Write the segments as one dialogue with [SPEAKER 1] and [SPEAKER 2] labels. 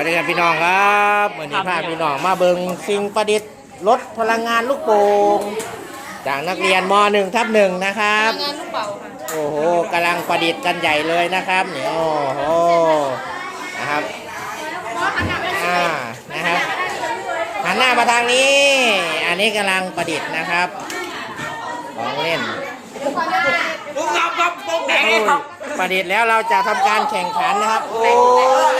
[SPEAKER 1] วัสดีครับพี่น้องครับวันนี้พาพี่น้องมาเบิงสิ่งประดิษฐ์ลดพลังงานลูกโป่งจากนักเรียนม .1 ทับหนึ่งนะครับ
[SPEAKER 2] งานลูกเป่าค่ะ
[SPEAKER 1] โอ้โหกำลังประดิษฐ์กันใหญ่เลยนะครับนี่โอ้โหนะครับอ่านะครับหันหน้ามาทางนี้ อันนี้กำลังประดิษฐ์นะครับ ของเล่น
[SPEAKER 3] ปุ๊บครับครับปุ๊บไหน
[SPEAKER 1] โอ้ย
[SPEAKER 3] ครับ
[SPEAKER 1] ประดิษฐ์แล้วเราจะทำการแข่งขันนะครับโอ้ยนะ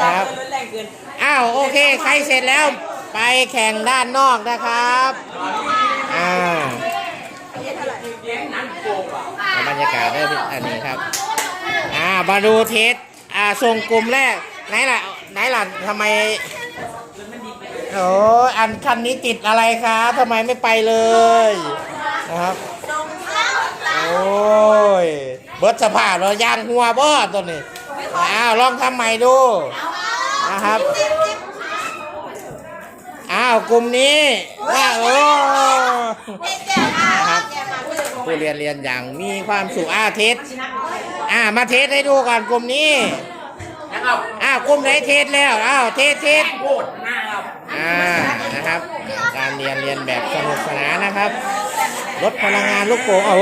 [SPEAKER 1] ครับอ้าวโอเค ใครเสร็จแล้วไปแข่งด้านนอกนะครับอ่าบรรยากาศได้อันนี้ครับอ่ามาดูเทสอ่าส่งกลุ่มแรกไหนล่ะไหนล่ะทำไมโอ้อันคันนี้ติดอะไรครับทำไมไม่ไปเลยนะครับโอ้ยเบิร์ดสภาพเรายางหัวบ่ตัวนี้ อ้าวลองทำใหม่ดูนะครับอ้าวกลุ่มนี้ว่าโอ้นะครับผู้เรียนเรียนอย่างมีความสุขอ้าเทสอ่ามาเทสให้ดูก่อนกลุ่มนี้
[SPEAKER 3] นะครับ
[SPEAKER 1] อ้าวกลุ่มไหนเทสแล้วอ้าวเทสเทส
[SPEAKER 3] โหน้าครับ
[SPEAKER 1] อ่านะครับ การเรียนเรียนแบบสนุกสนานนะครับลดพลังงานลูกโป่งโอ้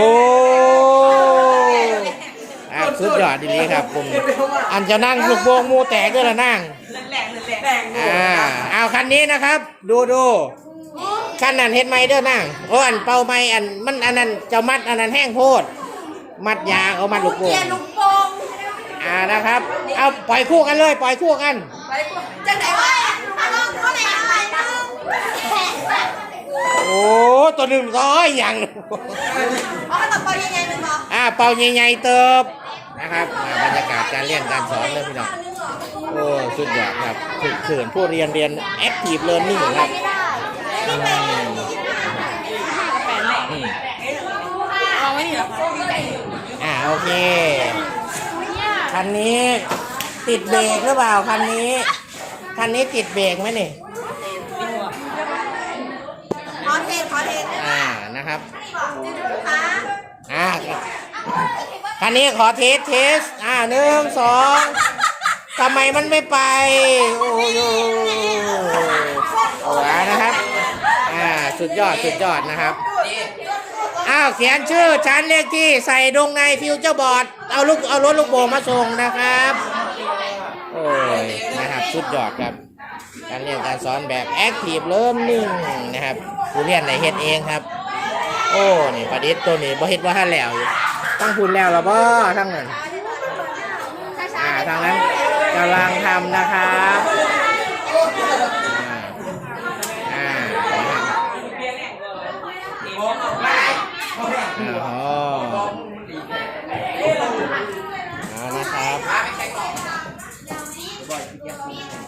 [SPEAKER 1] อ่าสุดยอดดีครับกลุ่มนี้อันจะนั่งลูกโป่งมูแตกด้วยละนั่ง
[SPEAKER 3] แรงแรงแรง
[SPEAKER 1] อ่าเอาคันนี้นะครับ ดูดูคันนั้นเห็นไหมเด้อนั่งโอ้อันเป่าไม้อันมันอันนั้นเจะมัดอันนั้นแห้งโพด มัดยางเอามัดลูกโป่ง
[SPEAKER 2] ลูกโป่ง
[SPEAKER 1] อ่านะครับ เอาปล่อยคู่กันเลย ปล่อยคู่กัน
[SPEAKER 2] จังไหนวะน้องเขาไหนอะไรนะ
[SPEAKER 1] โอ้ตัวหนึ่งร้อยอย่าง
[SPEAKER 2] อ๋อต่อไปยังไงมันบอก
[SPEAKER 1] อ่าเป่าใหญ่ๆเติบนะครับอ่าบรรยากาศการเรียนการสอนเลยพี่น้องโอ้สุดยอดครับฝึกเขินผู้เรียนเรียน active learning ครับอืมอืม
[SPEAKER 2] เอาไว้นี่เหรอ
[SPEAKER 1] อ่าโอเคคันนี้ติดเบรกหรือเปล่าคันนี้คันนี้ติดเบรกไหมนี่
[SPEAKER 2] ขอเทขอเท
[SPEAKER 1] อ่า นะครับ
[SPEAKER 2] ค่ะ
[SPEAKER 1] อ่าคันนี้ขอเทสเทสอ่าหนึ่งสองทำไมมันไม่ไป โอ้โหโอ้โหนะครับ อ่า สุดยอด สุดยอดนะครับ อ้าว เขียนชื่อ ชั้นเลขที่ใส่ลงในฟิวเจอร์บอร์ด เอาลูก เอารถลูกโป่งมาส่งนะครับ โอ้ย นะครับ สุดยอดครับ การเรียนการสอนแบบ Active Learning นะครับ ผู้เรียนในเฮ็ดเองครับ โอ้นี่ประดิษฐ์ตัวนี้บ่เฮ็ดว่าท่านแล้วอยู่ตั้งคุณแล้วหรอบ่ทั้งนั้นอ่าทางนั้นกำลังทำนะครับอ่าอ่านะครับอ๋อเอานะครับ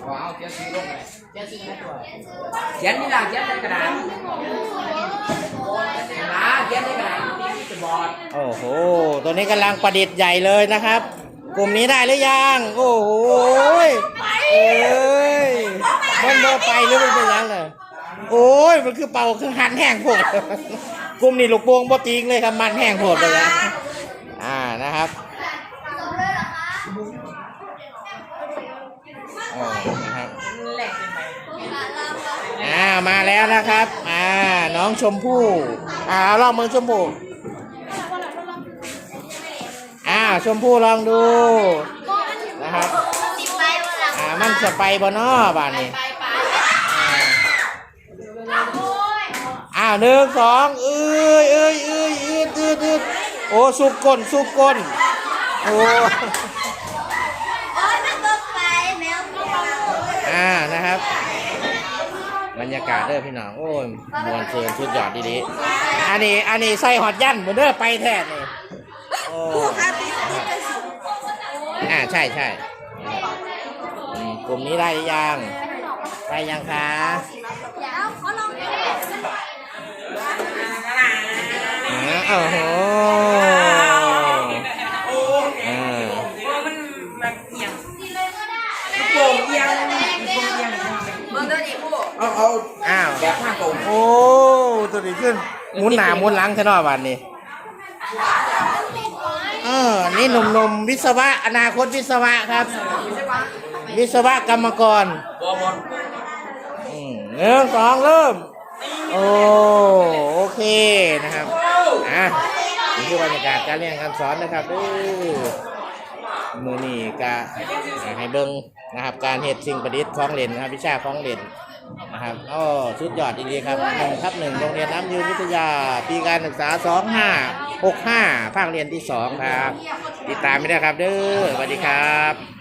[SPEAKER 3] เขียนนี่ล่ะเขียนในกระดาษนะเขียนในกระดาษที่จะบอด
[SPEAKER 1] โอ้โห ตัวนี้กำลังประดิษฐ์ใหญ่เลยนะครับ กลุ่มนี้ได้หรือยัง โอ้โหเอ้ยมันเดินไปหรือมันเป็นยังเลยโอ้ย มันคือเป่าคือหันแห้งโผดกลุ่มนี้ลูกโป่งบ่ติงเลยครับ มันแห้งโผดเลยนะอ่านะครับโอ้นะครับ
[SPEAKER 3] แรงเกินไป
[SPEAKER 1] อ่า มาแล้วนะครับ อ่า น้องชมพู่ อ่าเอาลองมือชมพู่ อ่า ชมพู่ลองดูนะครับ
[SPEAKER 2] ติดไปวันหลัง
[SPEAKER 1] อ่า มันจะไปบ่นอบ้านนี้
[SPEAKER 2] ไปไป
[SPEAKER 1] อ้าวหนึ่งสองเอ้ยเอ้ยเอ้ยอืดอืดอืดโอ้สุกก้นสุกก้นโอ้
[SPEAKER 2] โอ้ยมันก็ไปแมวก็ไป
[SPEAKER 1] อ่านะครับ บรรยากาศเด้อพี่น้องโอ้ยมวนเชิญชุดยอดดีๆอันนี้อันนี้ใส่หอดยันเหมือนเด้อไปแท้เลยโอ้อ่าใช่ใช่อืมกลุ่มนี้ได้หรือยังได้ยังคะ
[SPEAKER 2] แล้วเขาลอง
[SPEAKER 1] อ่าโอ้โหาว
[SPEAKER 3] แบบข้างโป่ง
[SPEAKER 1] โอ้ตัวนี้ขึ้นหมุนหนาหมุนหลังแค่นอวันนี้เออนี่หนุ่มๆวิศวะอนาคตวิศวะครับ วิวิศวกรรมกร
[SPEAKER 3] บอบอล
[SPEAKER 1] อืมหนึ่งสองเริ่ม โอ้โอเคนะครับอะนี่คือบรรยากาศการเรียนการสอนนะครับเด้อมือนี่ก็ให้เบิ้งนะครับ การเฮ็ดสิ่งประดิษฐ์ของเล่นนะครับวิชาของเล่น นะครับโอ้ชุดยอดดีๆครับหนึ่งทับหนึ่งโรงเรียนน้ำยืนวิทยา ปีการศึกษาสองห้าหกห้าภาคเรียนที่สองครับ ติดตามไม่ได้ครับเด้อสวัสดีครับ